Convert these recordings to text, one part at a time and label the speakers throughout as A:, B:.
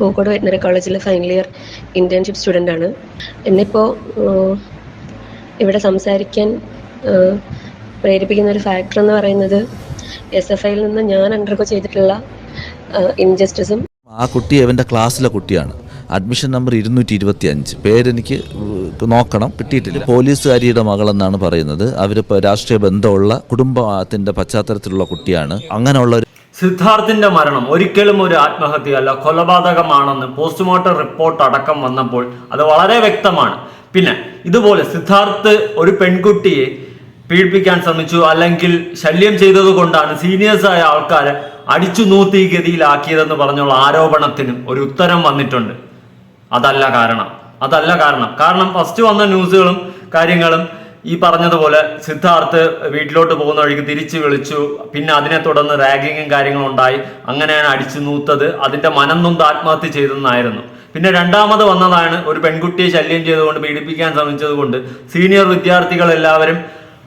A: Pookode veterinary കോളേജിലെ final year internship student ആണ്. എന്നിപ്പോൾ ഇവിടെ സംസാരിക്കാൻ പ്രേരിപ്പിക്കുന്ന ഒരു ഫാക്ടർ എന്ന് പറയുന്നത് എസ് എഫ് ഐയിൽ നിന്ന് ഞാൻ അണ്ടർഗോ ചെയ്തിട്ടുള്ള ഇൻജസ്റ്റിസും
B: ആ കുട്ടി അവന്റെ ക്ലാസ്സിലെ കുട്ടിയാണ്. അഡ്മിഷൻ നമ്പർ ഇരുന്നൂറ്റി ഇരുപത്തി അഞ്ച് പേരെനിക്ക് നോക്കണം. കിട്ടിയിട്ടില്ല. പോലീസുകാരിയുടെ മകളെന്നാണ് പറയുന്നത്. അവരിപ്പോൾ രാഷ്ട്രീയ ബന്ധമുള്ള കുടുംബത്തിന്റെ പശ്ചാത്തലത്തിലുള്ള കുട്ടിയാണ്. അങ്ങനെയുള്ള
C: സിദ്ധാർത്ഥിന്റെ മരണം ഒരിക്കലും ഒരു ആത്മഹത്യയല്ല കൊലപാതകമാണെന്ന് പോസ്റ്റ്മോർട്ടം റിപ്പോർട്ട് അടക്കം വന്നപ്പോൾ അത് വളരെ വ്യക്തമാണ്. പിന്നെ ഇതുപോലെ സിദ്ധാർത്ഥ് ഒരു പെൺകുട്ടിയെ പീഡിപ്പിക്കാൻ ശ്രമിച്ചു അല്ലെങ്കിൽ ശല്യം ചെയ്തത് കൊണ്ടാണ് സീനിയേഴ്സായ ആൾക്കാരെ അടിച്ചു നൂത്തി ഗതിയിലാക്കിയതെന്ന് പറഞ്ഞുള്ള ആരോപണത്തിന് ഒരു ഉത്തരം വന്നിട്ടുണ്ട്. അതല്ല കാരണം. അതല്ല കാരണം. കാരണം ഫസ്റ്റ് വന്ന ന്യൂസുകളും കാര്യങ്ങളും ഈ പറഞ്ഞതുപോലെ സിദ്ധാർത്ഥ് വീട്ടിലോട്ട് പോകുന്ന വഴിക്ക് തിരിച്ചു വിളിച്ചു. പിന്നെ അതിനെ തുടർന്ന് റാഗിങ്ങും കാര്യങ്ങളും ഉണ്ടായി. അങ്ങനെയാണ് അടിച്ചു നൂത്തത്. അതിന്റെ മനം നൊന്ത് ആത്മഹത്യ ചെയ്തെന്നായിരുന്നു. പിന്നെ രണ്ടാമത് വന്നതാണ് ഒരു പെൺകുട്ടിയെ ശല്യം ചെയ്തുകൊണ്ട് പീഡിപ്പിക്കാൻ ശ്രമിച്ചതുകൊണ്ട്. സീനിയർ വിദ്യാർത്ഥികൾ എല്ലാവരും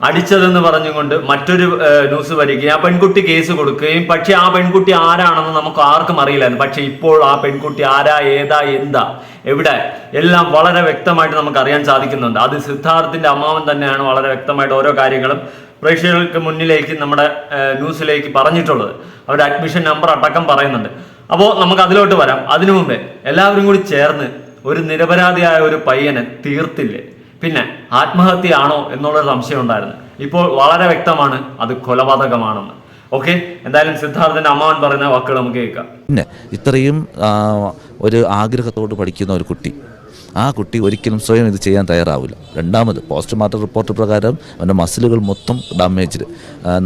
C: അടിച്ചതെന്ന് പറഞ്ഞുകൊണ്ട് മറ്റൊരു ന്യൂസ് വരികയും ആ പെൺകുട്ടി കേസ് കൊടുക്കുകയും. പക്ഷെ ആ പെൺകുട്ടി ആരാണെന്ന് നമുക്ക് ആർക്കും അറിയില്ലായിരുന്നു. പക്ഷെ ഇപ്പോൾ ആ പെൺകുട്ടി ആരാ ഏതാ എന്താ എവിടെ എല്ലാം വളരെ വ്യക്തമായിട്ട് നമുക്ക് അറിയാൻ സാധിക്കുന്നുണ്ട്. അത് സിദ്ധാർത്ഥിന്റെ അമ്മാവൻ തന്നെയാണ് വളരെ വ്യക്തമായിട്ട് ഓരോ കാര്യങ്ങളും പ്രേക്ഷകർക്ക് മുന്നിലേക്ക് നമ്മുടെ ന്യൂസിലേക്ക് പറഞ്ഞിട്ടുള്ളത്. അവരുടെ അഡ്മിഷൻ നമ്പർ അടക്കം പറയുന്നുണ്ട്. അപ്പോൾ നമുക്ക് അതിലോട്ട് വരാം. അതിനു മുമ്പേ എല്ലാവരും കൂടി ചേർന്ന് ഒരു നിരപരാധിയായ ഒരു പയ്യനെ തീർത്തില്ലേ? പിന്നെ ആത്മഹത്യയാണോ എന്നുള്ള സംശയം ഉണ്ടായിരുന്നു. ഇപ്പോൾ വളരെ വ്യക്തമാണ് അത് കൊലപാതകമാണെന്ന്. ഓക്കെ എന്തായാലും സിദ്ധാർത്ഥന്റെ അമ്മാവൻ പറയുന്ന വാക്കുകൾ നമുക്ക് കേൾക്കാം.
B: പിന്നെ ഇത്രയും ഒരു ആഗ്രഹത്തോട് പഠിക്കുന്ന ഒരു കുട്ടി. ആ കുട്ടി ഒരിക്കലും സ്വയം ഇത് ചെയ്യാൻ തയ്യാറാവില്ല. രണ്ടാമത് പോസ്റ്റ്മോർട്ടം റിപ്പോർട്ട് പ്രകാരം അവന്റെ മസിലുകൾ മൊത്തം ഡാമേജ്ഡ്.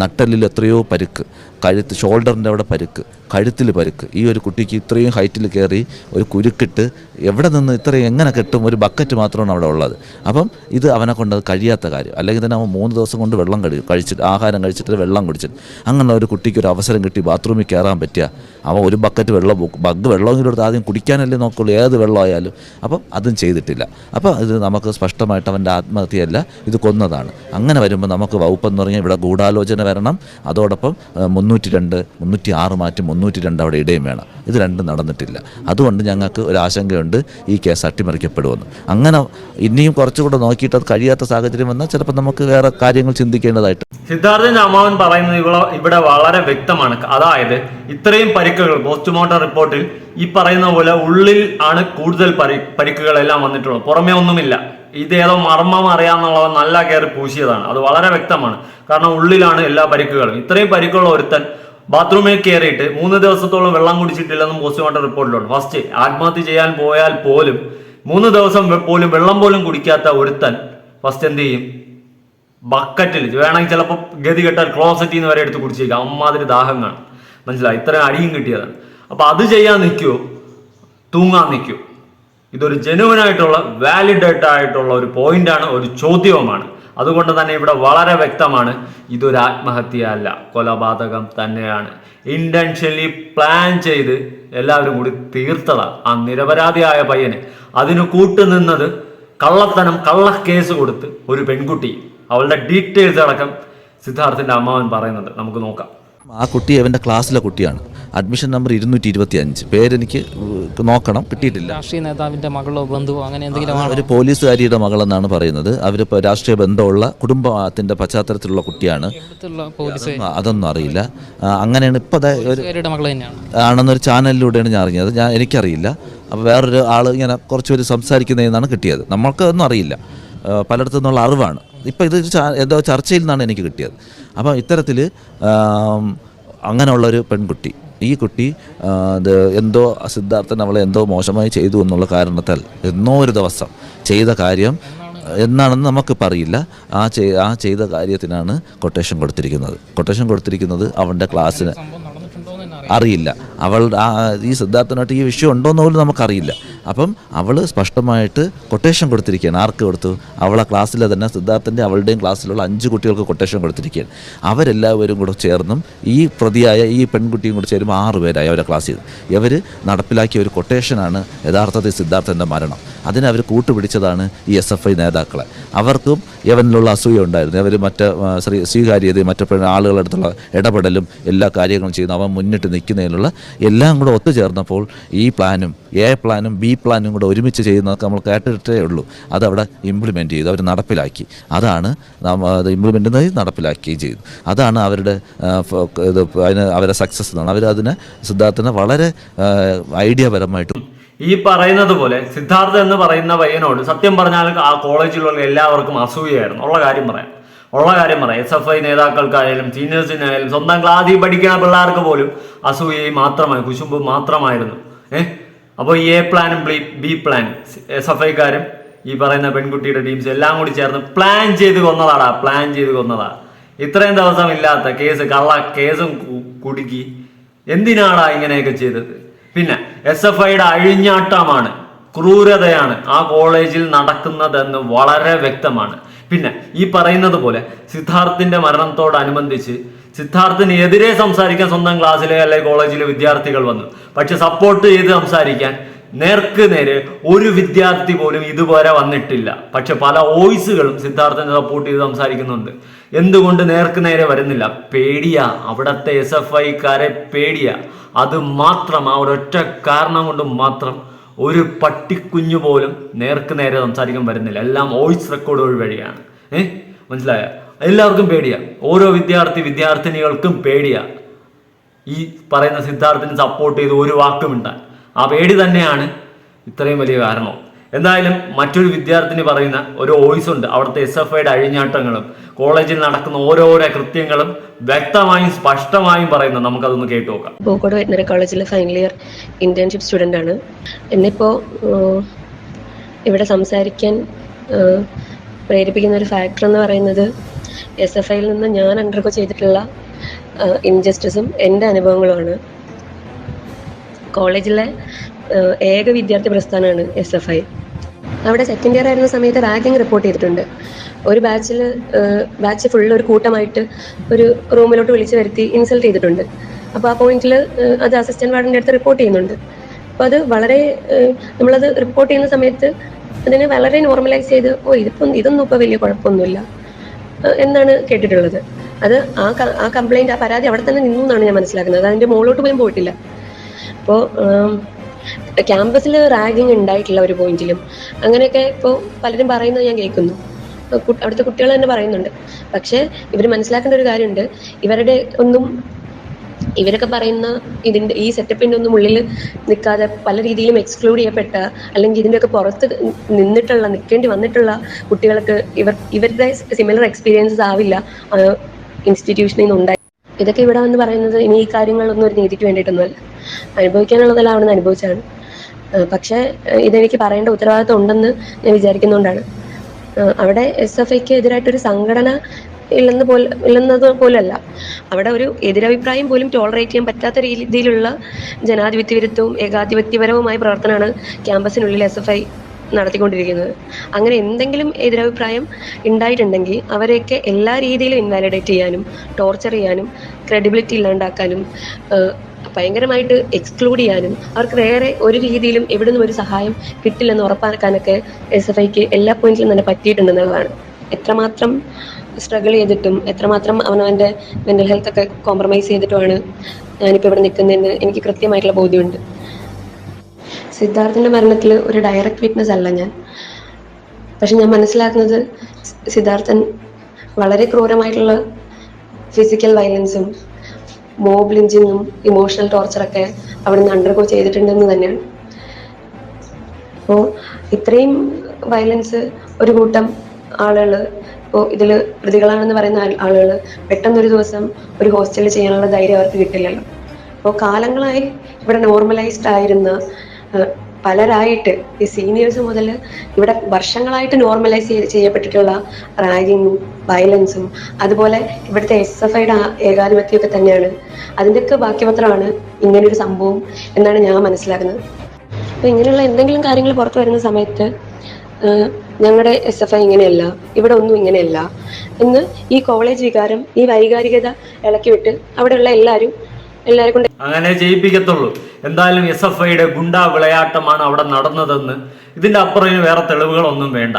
B: നട്ടലിൽ എത്രയോ പരുക്ക് കഴുത്ത് ഷോൾഡറിന്റെ അവിടെ പരുക്ക് കഴുത്തിൽ പരുക്ക്. ഈ ഒരു കുട്ടിക്ക് ഇത്രയും ഹൈറ്റിൽ കയറി ഒരു കുരുക്കിട്ട് എവിടെ നിന്ന് ഇത്രയും എങ്ങനെ കെട്ടും ഒരു ബക്കറ്റ് മാത്രമാണ് അവിടെ ഉള്ളത്. അപ്പം ഇത് അവനെ കൊണ്ട് കഴിയാത്ത കാര്യം. അല്ലെങ്കിൽ തന്നെ അവൻ മൂന്ന് ദിവസം കൊണ്ട് വെള്ളം കഴി കഴിച്ചിട്ട് ആഹാരം കഴിച്ചിട്ട് വെള്ളം കുടിച്ചിട്ട്. അങ്ങനെ ഒരു കുട്ടിക്ക് ഒരു അവസരം കിട്ടി ബാത്റൂമിൽ കയറാൻ പറ്റുക അവൻ ഒരു ബക്കറ്റ് വെള്ളം ബഗ് വെള്ളമെങ്കിലും എടുത്ത് ആദ്യം കുടിക്കാനല്ലേ നോക്കുള്ളൂ. ഏത് വെള്ളമായാലും. അപ്പം അതും ചെയ്തിട്ടില്ല. അപ്പോൾ ഇത് നമുക്ക് സ്പഷ്ടമായിട്ട് അവന്റെ ആത്മഹത്യയല്ല ഇത് കൊന്നതാണ്. അങ്ങനെ വരുമ്പോൾ നമുക്ക് വകുപ്പെന്ന് പറഞ്ഞാൽ ഇവിടെ ഗൂഢാലോചന വരണം. അതോടൊപ്പം മുന്നൂറ്റി രണ്ട് മുന്നൂറ്റി ആറ് മാറ്റി മുന്നൂറ്റി രണ്ട് അവിടെ ഇടയും വേണം. ഇത് രണ്ടും നടന്നിട്ടില്ല. അതുകൊണ്ട് ഞങ്ങൾക്ക് ഒരു ആശങ്കയുണ്ട്. ഈ കേസ് അട്ടിമറിക്കപ്പെടുമെന്ന്. അങ്ങനെ ഇനിയും കുറച്ചുകൂടെ നോക്കിയിട്ട് അത് കഴിയാത്ത സാഹചര്യം വന്നാൽ ചിലപ്പോൾ നമുക്ക് വേറെ കാര്യങ്ങൾ ചിന്തിക്കേണ്ടതായിട്ട്.
C: സിദ്ധാർത്ഥൻ അമ്മാവൻ പറയുന്നത് ഇവിടെ വളരെ വ്യക്തമാണ്. അതായത് ഇത്രയും പരിക്കുകൾ പോസ്റ്റ്മോർട്ടം റിപ്പോർട്ടിൽ ഈ പറയുന്ന പോലെ ഉള്ളിൽ ആണ് കൂടുതൽ പരി പരിക്കുകളെല്ലാം വന്നിട്ടുള്ളത്. പുറമേ ഒന്നുമില്ല. ഇത് ഏതോ മർമ്മം അറിയാന്നുള്ളത് നല്ല കയറി പൂശിയതാണ്. അത് വളരെ വ്യക്തമാണ്. കാരണം ഉള്ളിലാണ് എല്ലാ പരിക്കുകളും. ഇത്രയും പരിക്കുള്ള ഒരുത്തൻ ബാത്റൂമിൽ കയറിയിട്ട് മൂന്ന് ദിവസത്തോളം വെള്ളം കുടിച്ചിട്ടില്ലെന്നും പോസ്റ്റ്മോർട്ടം റിപ്പോർട്ടിലുണ്ട്. ഫസ്റ്റ് ആത്മഹത്യ ചെയ്യാൻ പോയാൽ പോലും മൂന്ന് ദിവസം പോലും വെള്ളം പോലും കുടിക്കാത്ത ഒരുത്തൻ ഫസ്റ്റ് എന്ത് ചെയ്യും? ബക്കറ്റിൽ വേണമെങ്കിൽ ചിലപ്പോൾ ഗതി കെട്ടാൽ ക്ലോസറ്റിൽ നിന്ന് വരെ എടുത്ത് കുടിച്ചേക്കാം. അമ്മാതിരി ദാഹം കാണും മനസ്സിലായി? ഇത്ര അടിയും കിട്ടിയതാണ്. അപ്പൊ അത് ചെയ്യാൻ നിൽക്കുവോ? തൂങ്ങാൻ നിൽക്കുവോ? ഇതൊരു ജനുവനായിട്ടുള്ള വാലിഡേറ്റ് ആയിട്ടുള്ള ഒരു പോയിന്റാണ് ഒരു ചോദ്യവുമാണ്. അതുകൊണ്ട് തന്നെ ഇവിടെ വളരെ വ്യക്തമാണ് ഇതൊരു ആത്മഹത്യ അല്ല കൊലപാതകം തന്നെയാണ്. ഇന്റൻഷനലി പ്ലാൻ ചെയ്ത് എല്ലാവരും കൂടി തീർത്തതാണ്. ആ നിരപരാധിയായ പയ്യന്. അതിന് കൂട്ടുനിന്നത് കള്ളത്തനം കള്ള കേസ് കൊടുത്ത് ഒരു പെൺകുട്ടി. അവളുടെ ഡീറ്റെയിൽസ് അടക്കം സിദ്ധാർത്ഥിന്റെ അമ്മാവൻ പറയുന്നുണ്ട്. നമുക്ക് നോക്കാം.
B: ആ കുട്ടി അവന്റെ ക്ലാസ്സിലെ കുട്ടിയാണ്. അഡ്മിഷൻ നമ്പർ ഇരുന്നൂറ്റി ഇരുപത്തി അഞ്ച് പേരെനിക്ക് നോക്കണം. കിട്ടിയിട്ടില്ല.
D: രാഷ്ട്രീയ നേതാവിന്റെ മകളോ ബന്ധുവോ അങ്ങനെ എന്തെങ്കിലും
B: ഒരു പോലീസുകാരിയുടെ മകളെന്നാണ് പറയുന്നത്. അവർ രാഷ്ട്രീയ ബന്ധമുള്ള കുടുംബത്തിന്റെ പശ്ചാത്തലത്തിലുള്ള കുട്ടിയാണ്. അതൊന്നും അറിയില്ല. അങ്ങനെയാണ് ഇപ്പോൾ ആണെന്നൊരു ചാനലിലൂടെയാണ് ഞാൻ അറിഞ്ഞത്. ഞാൻ എനിക്കറിയില്ല. അപ്പോൾ വേറൊരു ആൾ ഇങ്ങനെ കുറച്ച് പേര് സംസാരിക്കുന്നതെന്നാണ് കിട്ടിയത്. നമ്മൾക്ക് ഒന്നും അറിയില്ല. പലയിടത്തു നിന്നുള്ള അറിവാണ്. ഇപ്പോൾ ഇത് എന്തോ ചർച്ചയിൽ നിന്നാണ് എനിക്ക് കിട്ടിയത്. അപ്പം ഇത്തരത്തിൽ അങ്ങനെയുള്ളൊരു പെൺകുട്ടി ഈ കുട്ടി ഇത് എന്തോ സിദ്ധാർത്ഥൻ അവളെ എന്തോ മോശമായി ചെയ്തു എന്നുള്ള കാരണത്താൽ എന്നോ ഒരു ദിവസം ചെയ്ത കാര്യം എന്നാണെന്ന് നമുക്ക് പറയില്ല ആ ചെയ് ആ ചെയ്ത കാര്യത്തിനാണ് കൊട്ടേഷൻ കൊടുത്തിരിക്കുന്നത്. കൊട്ടേഷൻ കൊടുത്തിരിക്കുന്നത് അവന്റെ ക്ലാസ്സിന് അറിയില്ല. അവൾ ആ ഈ സിദ്ധാർത്ഥനായിട്ട് ഈ വിഷയം ഉണ്ടോയെന്ന് പോലും നമുക്കറിയില്ല. അപ്പം അവൾ സ്പഷ്ടമായിട്ട് കൊട്ടേഷൻ കൊടുത്തിരിക്കുകയാണ്. ആർക്ക് കൊടുത്തു? അവളെ ക്ലാസ്സിലെ തന്നെ സിദ്ധാർത്ഥന്റെ അവളുടെയും ക്ലാസ്സിലുള്ള അഞ്ച് കുട്ടികൾക്ക് കൊട്ടേഷൻ കൊടുത്തിരിക്കുകയാണ്. അവരെല്ലാവരും കൂടെ ചേർന്നും ഈ പ്രതിയായ ഈ പെൺകുട്ടിയും കൂടെ ചേരുമ്പോൾ ആറ് പേരായി അവരെ ക്ലാസ്സിൽ ഇവർ നടപ്പിലാക്കിയ ഒരു കൊട്ടേഷനാണ് യഥാർത്ഥത്തിൽ സിദ്ധാർത്ഥന്റെ മരണം. അതിനെ അവർ കൂട്ടുപിടിച്ചതാണ് ഈ എസ് എഫ് ഐ നേതാക്കളെ. അവർക്കും യവനിലുള്ള അസൂയ ഉണ്ടായിരുന്നു. അവർ മറ്റ് സ്വീകാര്യതയും മറ്റു ആളുകളുടെ ഇടപെടലും എല്ലാ കാര്യങ്ങളും ചെയ്യുന്നു. അവൻ മുന്നിട്ട് നിൽക്കുന്നതിനുള്ള എല്ലാം കൂടെ ഒത്തുചേർന്നപ്പോൾ ഈ പ്ലാനും എ പ്ലാനും ബി പ്ലാനും കൂടെ ഒരുമിച്ച് ചെയ്യുന്നതൊക്കെ നമ്മൾ കേട്ടിട്ടേ ഉള്ളൂ. അതവിടെ ഇംപ്ലിമെന്റ് ചെയ്തു അവർ നടപ്പിലാക്കി. അതാണ് അത് ഇംപ്ലിമെന്റ് നടപ്പിലാക്കുകയും ചെയ്തു. അതാണ് അവരുടെ ഇത് അതിന് അവരെ സക്സസ് എന്നാണ്. അവരതിനെ സിദ്ധാർത്ഥനെ വളരെ ഐഡിയപരമായിട്ട്
C: ഈ പറയുന്നത് പോലെ സിദ്ധാർത്ഥ എന്ന് പറയുന്ന പയ്യനോട് സത്യം പറഞ്ഞാൽ ആ കോളേജിലുള്ള എല്ലാവർക്കും അസൂയായിരുന്നു ഉള്ള കാര്യം പറയാം. ഉള്ള കാര്യം പറയാം. എസ് എഫ് ഐ നേതാക്കൾക്കായാലും സീനിയേഴ്സിനായാലും സ്വന്തം ക്ലാസ്സിൽ പഠിക്കുന്ന പിള്ളേർക്ക് പോലും അസൂയയും മാത്രമായി കുശുമ്പ് മാത്രമായിരുന്നു. ഏഹ് അപ്പോൾ ഈ എ പ്ലാനും ബി പ്ലാൻ എസ് എഫ് ഐക്കാരും ഈ പറയുന്ന പെൺകുട്ടിയുടെ ടീംസ് എല്ലാം കൂടി ചേർന്ന് പ്ലാൻ ചെയ്ത് കൊന്നതാടാ പ്ലാൻ ചെയ്ത് കൊന്നതാ. ഇത്രയും ദിവസം ഇല്ലാത്ത കേസ് കള്ള കേസും കുടുക്കി എന്തിനാടാ ഇങ്ങനെയൊക്കെ ചെയ്തത്? പിന്നെ എസ് എഫ് ഐയുടെ അഴിഞ്ഞാട്ടമാണ് ക്രൂരതയാണ് ആ കോളേജിൽ നടക്കുന്നതെന്ന് വളരെ വ്യക്തമാണ്. പിന്നെ ഈ പറയുന്നത് പോലെ സിദ്ധാർത്ഥിന്റെ മരണത്തോടനുബന്ധിച്ച് സിദ്ധാർത്ഥിന് എതിരെ സംസാരിക്കാൻ സ്വന്തം ക്ലാസ്സിലെ അല്ലെങ്കിൽ കോളേജിലെ വിദ്യാർത്ഥികൾ വന്നു. പക്ഷെ സപ്പോർട്ട് ചെയ്ത് സംസാരിക്കാൻ നേർക്ക് നേരെ ഒരു വിദ്യാർത്ഥി പോലും ഇതുവരെ വന്നിട്ടില്ല. പക്ഷെ പല വോയിസുകളും സിദ്ധാർത്ഥനെ സപ്പോർട്ട് ചെയ്ത് സംസാരിക്കുന്നുണ്ട്. എന്തുകൊണ്ട് നേർക്ക് നേരെ വരുന്നില്ല? പേടിയ. അവിടത്തെ എസ് എഫ് ഐക്കാരെ പേടിയ. അത് മാത്രം ആ ഒരൊറ്റ കാരണം കൊണ്ട് മാത്രം ഒരു പട്ടിക്കുഞ്ഞു പോലും നേർക്ക് നേരെ സംസാരിക്കാൻ വരുന്നില്ല. എല്ലാം വോയിസ് റെക്കോർഡുകൾ വഴിയാണ്. ഏഹ് മനസ്സിലായ? എല്ലാവർക്കും പേടിയാ. ഓരോ വിദ്യാർത്ഥി വിദ്യാർത്ഥിനികൾക്കും പേടിയാ. ഈ പറയുന്ന സിദ്ധാർത്ഥിനെ സപ്പോർട്ട് ചെയ്ത് ഒരു വാക്കും ആ പേടി തന്നെയാണ് ഇത്രയും വലിയ കാരണം. എന്തായാലും മറ്റൊരു വിദ്യാർത്ഥിനി പറയുന്ന ഒരു വോയിസ് ഉണ്ട്. അവിടുത്തെ എസ് എഫ് ഐയുടെ അഴിഞ്ഞാട്ടങ്ങളും കോളേജിൽ നടക്കുന്ന ഓരോരോ കൃത്യങ്ങളും വ്യക്തമായും സ്പഷ്ടമായും പറയുന്നത് നമുക്കതൊന്ന് കേട്ടു നോക്കാം.
A: പൂക്കോട് വെറ്റിനറി കോളേജിലെ ഫൈനൽ ഇയർ ഇന്റേൺഷിപ്പ് സ്റ്റുഡന്റ് ആണ്. എന്നിപ്പോ ഇവിടെ സംസാരിക്കാൻ പ്രേരിപ്പിക്കുന്ന ഒരു ഫാക്ടർ എന്ന് പറയുന്നത് എസ് എഫ് ഐയിൽ നിന്ന് ഞാൻ അണ്ടർഗോ ചെയ്തിട്ടുള്ള ഇൻജസ്റ്റിസും എന്റെ അനുഭവങ്ങളുമാണ്. കോളേജിലെ ഏക വിദ്യാർത്ഥി പ്രസ്ഥാനമാണ് എസ് എഫ് ഐ അവിടെ സെക്കൻഡ് ഇയർ ആയിരുന്ന സമയത്ത് റാഗിങ് റിപ്പോർട്ട് ചെയ്തിട്ടുണ്ട്. ഒരു ബാച്ചിൽ ബാച്ച് ഫുൾ ഒരു കൂട്ടമായിട്ട് ഒരു റൂമിലോട്ട് വിളിച്ചു വരുത്തി ഇൻസൾട്ട് ചെയ്തിട്ടുണ്ട്. അപ്പോൾ ആ പോയിന്റിൽ അത് അസിസ്റ്റന്റ് വാർഡിന്റെ അടുത്ത് റിപ്പോർട്ട് ചെയ്യുന്നുണ്ട്. അപ്പോൾ അത് വളരെ നമ്മളത് റിപ്പോർട്ട് ചെയ്യുന്ന സമയത്ത് അതിനെ വളരെ നോർമലൈസ് ചെയ്ത് ഓ ഇതിപ്പം ഇതൊന്നും ഇപ്പോൾ വലിയ കുഴപ്പമൊന്നുമില്ല. എന്നാണ് കേട്ടിട്ടുള്ളത്. അത് ആ ആ കംപ്ലൈന്റ് ആ പരാതി അവിടെ തന്നെ നിന്നു എന്നാണ് ഞാൻ മനസ്സിലാക്കുന്നത്. അതിന്റെ മുകളിലോട്ട് പോലും പോയിട്ടില്ല. അപ്പോൾ ക്യാമ്പസിൽ റാഗിങ് ഉണ്ടായിട്ടില്ല ഒരു പോയിന്റിലും അങ്ങനെയൊക്കെ ഇപ്പോൾ പലരും പറയുന്നത് ഞാൻ കേൾക്കുന്നു. അവിടുത്തെ കുട്ടികൾ തന്നെ പറയുന്നുണ്ട്. പക്ഷേ ഇവർ മനസ്സിലാക്കേണ്ട ഒരു കാര്യമുണ്ട്. ഇവരുടെ ഒന്നും ഇവരൊക്കെ പറയുന്ന ഇതിന്റെ ഈ സെറ്റപ്പിന്റെ ഒന്നും ഉള്ളിൽ നിൽക്കാതെ പല രീതിയിലും എക്സ്ക്ലൂഡ് ചെയ്യപ്പെട്ട അല്ലെങ്കിൽ ഇതിന്റെയൊക്കെ പുറത്ത് നിന്നിട്ടുള്ള നിൽക്കേണ്ടി വന്നിട്ടുള്ള കുട്ടികൾക്ക് ഇവർ ഇവരുടെ സിമിലർ എക്സ്പീരിയൻസസ് ആവില്ല ഇൻസ്റ്റിറ്റ്യൂഷനിൽ നിന്ന് ഉണ്ടായി ഇതൊക്കെ ഇവിടെ വന്ന് പറയുന്നത് ഇനി ഈ കാര്യങ്ങളൊന്നും ഒരു നീതിക്ക് വേണ്ടിയിട്ടൊന്നുമല്ല. അനുഭവിക്കാനുള്ളതെല്ലാം അവിടെ നിന്ന് അനുഭവിച്ചാണ് പക്ഷേ ഇതെനിക്ക് പറയേണ്ട ഉത്തരവാദിത്വം ഉണ്ടെന്ന് ഞാൻ വിചാരിക്കുന്നുകൊണ്ടാണ് അവിടെ എസ് എഫ് ഐക്ക് എതിരായിട്ടൊരു സംഘടന ഇല്ലെന്ന് പോലെ ഇല്ലെന്നത് പോലല്ല. അവിടെ ഒരു എതിരഭിപ്രായം പോലും ടോളറേറ്റ് ചെയ്യാൻ പറ്റാത്ത രീതിയിലുള്ള ജനാധിപത്യ വിരുദ്ധവും ഏകാധിപത്യപരവുമായ പ്രവർത്തനമാണ് ക്യാമ്പസിനുള്ളിൽ എസ് എഫ് ഐ നടത്തിക്കൊണ്ടിരിക്കുന്നത്. അങ്ങനെ എന്തെങ്കിലും എതിരഭിപ്രായം ഉണ്ടായിട്ടുണ്ടെങ്കിൽ അവരെയൊക്കെ എല്ലാ രീതിയിലും ഇൻവാലിഡേറ്റ് ചെയ്യാനും ടോർച്ചർ ചെയ്യാനും ക്രെഡിബിലിറ്റി ഇല്ലാണ്ടാക്കാനും ഭയങ്കരമായിട്ട് എക്സ്ക്ലൂഡ് ചെയ്യാനും അവർക്ക് വേറെ ഒരു രീതിയിലും എവിടെ നിന്നും ഒരു സഹായം കിട്ടില്ലെന്ന് ഉറപ്പാക്കാനൊക്കെ എസ് എഫ് ഐക്ക് എല്ലാ പോയിന്റിലും തന്നെ പറ്റിയിട്ടുണ്ടെന്നുള്ളതാണ്. എത്രമാത്രം സ്ട്രഗിൾ ചെയ്തിട്ടും എത്രമാത്രം അവനവന്റെ മെന്റൽ ഹെൽത്ത് ഒക്കെ കോംപ്രമൈസ് ചെയ്തിട്ടുമാണ് ഞാനിപ്പോൾ ഇവിടെ നിൽക്കുന്നതെന്ന് എനിക്ക് കൃത്യമായിട്ടുള്ള ബോധ്യമുണ്ട്. സിദ്ധാർത്ഥിന്റെ മരണത്തിൽ ഒരു ഡയറക്റ്റ് വിറ്റ്നസ് അല്ല ഞാൻ. പക്ഷെ ഞാൻ മനസ്സിലാക്കുന്നത് സിദ്ധാർത്ഥൻ വളരെ ക്രൂരമായിട്ടുള്ള ഫിസിക്കൽ വയലൻസും മോബ് ലിഞ്ചിങ്ങും ഇമോഷണൽ ടോർച്ചറൊക്കെ അവിടുന്ന് അണ്ടർഗോ ചെയ്തിട്ടുണ്ടെന്ന് തന്നെയാണ്. അപ്പോൾ ഇത്രയും വയലൻസ് ഒരു കൂട്ടം ആളുകൾ ഇപ്പോൾ ഇതിൽ പ്രതികളാണെന്ന് പറയുന്ന ആളുകൾ പെട്ടെന്നൊരു ദിവസം ഒരു ഹോസ്റ്റലിൽ ചെയ്യാനുള്ള ധൈര്യം അവർക്ക് കിട്ടില്ലല്ലോ. അപ്പോൾ കാലങ്ങളായി ഇവിടെ നോർമലൈസ്ഡ് ആയിരുന്ന പലരായിട്ട് ഈ സീനിയേഴ്സ് മുതൽ ഇവിടെ വർഷങ്ങളായിട്ട് നോർമലൈസ് ചെയ്യപ്പെട്ടിട്ടുള്ള റാഗിങ്ങും വയലൻസും അതുപോലെ ഇവിടുത്തെ എസ് എഫ് ഐയുടെ ഏകാധിപത്യമൊക്കെ തന്നെയാണ്. അതിന്റെയൊക്കെ ബാക്കിപത്രമാണ് ഇങ്ങനൊരു സംഭവം എന്നാണ് ഞാൻ മനസ്സിലാക്കുന്നത്. അപ്പൊ ഇങ്ങനെയുള്ള എന്തെങ്കിലും കാര്യങ്ങൾ പുറത്തു വരുന്ന സമയത്ത് ഞങ്ങളുടെ എസ് എഫ് ഐ ഇങ്ങനെയല്ല ഇവിടെ ഒന്നും ഇങ്ങനെയല്ല എന്ന് ഈ കോളേജ് വികാരം ഈ വൈകാരികത ഇളക്കി വിട്ട് അവിടെയുള്ള എല്ലാവരും
C: അങ്ങനെ ചെയ്യിപ്പിക്കത്തുള്ളൂ എന്തായാലും എസ് എഫ് ഐയുടെ ഗുണ്ടാ വിളയാട്ടമാണ് അവിടെ നടന്നതെന്ന്. ഇതിന്റെ അപ്പുറം വേറെ തെളിവുകളൊന്നും വേണ്ട.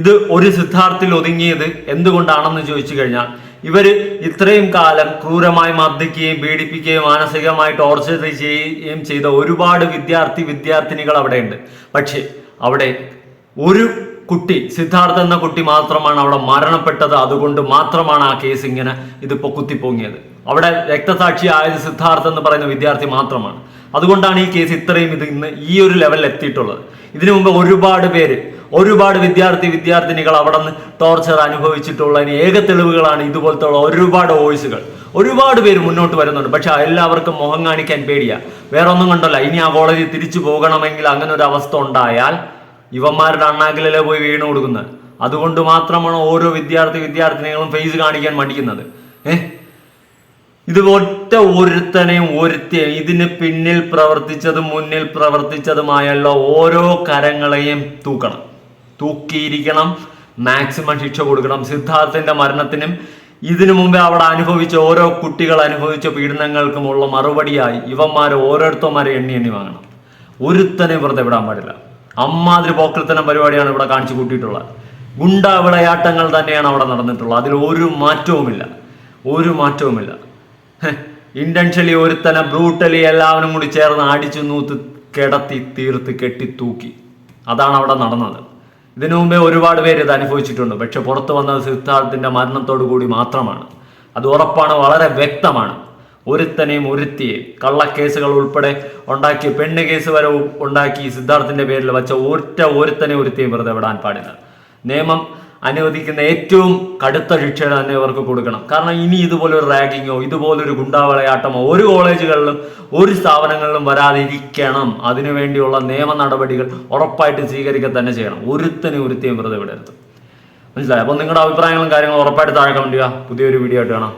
C: ഇത് ഒരു സിദ്ധാർത്ഥിൽ ഒതുങ്ങിയത് എന്തുകൊണ്ടാണെന്ന് ചോദിച്ചു കഴിഞ്ഞാൽ ഇവർ ഇത്രയും കാലം ക്രൂരമായി മർദ്ദിക്കുകയും പീഡിപ്പിക്കുകയും മാനസികമായി ടോർച്ചർ ചെയ്യുകയും ചെയ്ത ഒരുപാട് വിദ്യാർത്ഥി വിദ്യാർത്ഥിനികൾ അവിടെയുണ്ട്. പക്ഷേ അവിടെ ഒരു കുട്ടി സിദ്ധാർത്ഥ എന്ന കുട്ടി മാത്രമാണ് അവിടെ മരണപ്പെട്ടത്. അതുകൊണ്ട് മാത്രമാണ് ആ കേസ് ഇങ്ങനെ ഇതിപ്പോ കുത്തിപ്പൊങ്ങിയത്. അവിടെ രക്തസാക്ഷി ആയത് സിദ്ധാർത്ഥ എന്ന് പറയുന്ന വിദ്യാർത്ഥി മാത്രമാണ്. അതുകൊണ്ടാണ് ഈ കേസ് ഇത്രയും ഇത് ഇന്ന് ഈ ഒരു ലെവലിൽ എത്തിയിട്ടുള്ളത്. ഇതിനു മുമ്പ് ഒരുപാട് പേര് ഒരുപാട് വിദ്യാർത്ഥി വിദ്യാർത്ഥിനികൾ അവിടെ നിന്ന് ടോർച്ചർ അനുഭവിച്ചിട്ടുള്ളതിന് ഏക തെളിവുകളാണ് ഇതുപോലത്തെ ഒരുപാട് വോയിസുകൾ ഒരുപാട് പേര് മുന്നോട്ട് വരുന്നുണ്ട്. പക്ഷെ എല്ലാവർക്കും മുഖം കാണിക്കാൻ പേടിയാ. വേറെ ഒന്നും കണ്ടല്ല. ഇനി ആ കോളേജിൽ തിരിച്ചു പോകണമെങ്കിൽ അങ്ങനെ ഒരു അവസ്ഥ ഉണ്ടായാൽ ഇവന്മാരുടെ അണ്ണാക്കിലല്ലേ പോയി വീണ് കൊടുക്കുന്നത്? അതുകൊണ്ട് മാത്രമാണ് ഓരോ വിദ്യാർത്ഥി വിദ്യാർത്ഥിനികളും ഫേസ് കാണിക്കാൻ മടിക്കുന്നത്. ഏഹ് ഇത് ഒറ്റ ഒരുത്തനെയും ഒരുത്തി ഇതിന് പിന്നിൽ പ്രവർത്തിച്ചതും മുന്നിൽ പ്രവർത്തിച്ചതുമായുള്ള ഓരോ കരങ്ങളെയും തൂക്കണം. തൂക്കിയിരിക്കണം മാക്സിമം ശിക്ഷ കൊടുക്കണം. സിദ്ധാർത്ഥന്റെ മരണത്തിനും ഇതിനു മുമ്പേ അവിടെ അനുഭവിച്ച ഓരോ കുട്ടികൾ അനുഭവിച്ച പീഡനങ്ങൾക്കുമുള്ള മറുപടിയായി ഇവന്മാരെ ഓരോരുത്തന്മാരെ എണ്ണി എണ്ണി വാങ്ങണം. ഒരുത്തനെ വെറുതെ വിടാൻ പാടില്ല. അമ്മാതിരി പോക്കൽത്തനം പരിപാടിയാണ് ഇവിടെ കാണിച്ചു കൂട്ടിയിട്ടുള്ളത്. ഗുണ്ട വിളയാട്ടങ്ങൾ തന്നെയാണ് അവിടെ നടന്നിട്ടുള്ളത്. അതിൽ ഒരു മാറ്റവുമില്ല. ഒരു മാറ്റവുമില്ല. ഇന്റൻഷ്യലി ഒരുത്തനെ ബ്രൂട്ടലി എല്ലാവരും കൂടി ചേർന്ന് അടിച്ചു നൂത്ത് കിടത്തി തീർത്ത് കെട്ടി തൂക്കി. അതാണ് അവിടെ നടന്നത്. ഇതിനു മുമ്പേ ഒരുപാട് പേര് ഇത് അനുഭവിച്ചിട്ടുണ്ട്. പക്ഷെ പുറത്തു വന്നത് സിദ്ധാർത്ഥിന്റെ മരണത്തോടു കൂടി മാത്രമാണ്. അത് ഉറപ്പാണ് വളരെ വ്യക്തമാണ്. ഒരുത്തനെയും ഒരുത്തിയെ കള്ളക്കേസുകൾ ഉൾപ്പെടെ ഉണ്ടാക്കി പെണ്ണ് കേസ് വരെ ഉണ്ടാക്കി സിദ്ധാർത്ഥിന്റെ പേരിൽ വച്ച ഒറ്റ ഒരുത്തനെ ഒരുത്തിയും വെറുതെ വിടാൻ പാടില്ല. നിയമം അനുവദിക്കുന്ന ഏറ്റവും കടുത്ത ശിക്ഷകൾ തന്നെ ഇവർക്ക് കൊടുക്കണം. കാരണം ഇനി ഇതുപോലൊരു റാഗിങ്ങോ ഇതുപോലൊരു ഗുണ്ടാവളയാട്ടമോ ഒരു കോളേജുകളിലും ഒരു സ്ഥാപനങ്ങളിലും വരാതിരിക്കണം. അതിനുവേണ്ടിയുള്ള നിയമ നടപടികൾ ഉറപ്പായിട്ട് സ്വീകരിക്കുക തന്നെ ചെയ്യണം. ഒരുത്തനെ ഒരുത്തിയും വെറുതെ വിടരുത്. മനസ്സിലായി? അപ്പോൾ നിങ്ങളുടെ അഭിപ്രായങ്ങളും കാര്യങ്ങളും ഉറപ്പായിട്ട് താഴെ കമന്റ് ചെയ്യുക. പുതിയൊരു വീഡിയോ ആയിട്ട് കാണാം.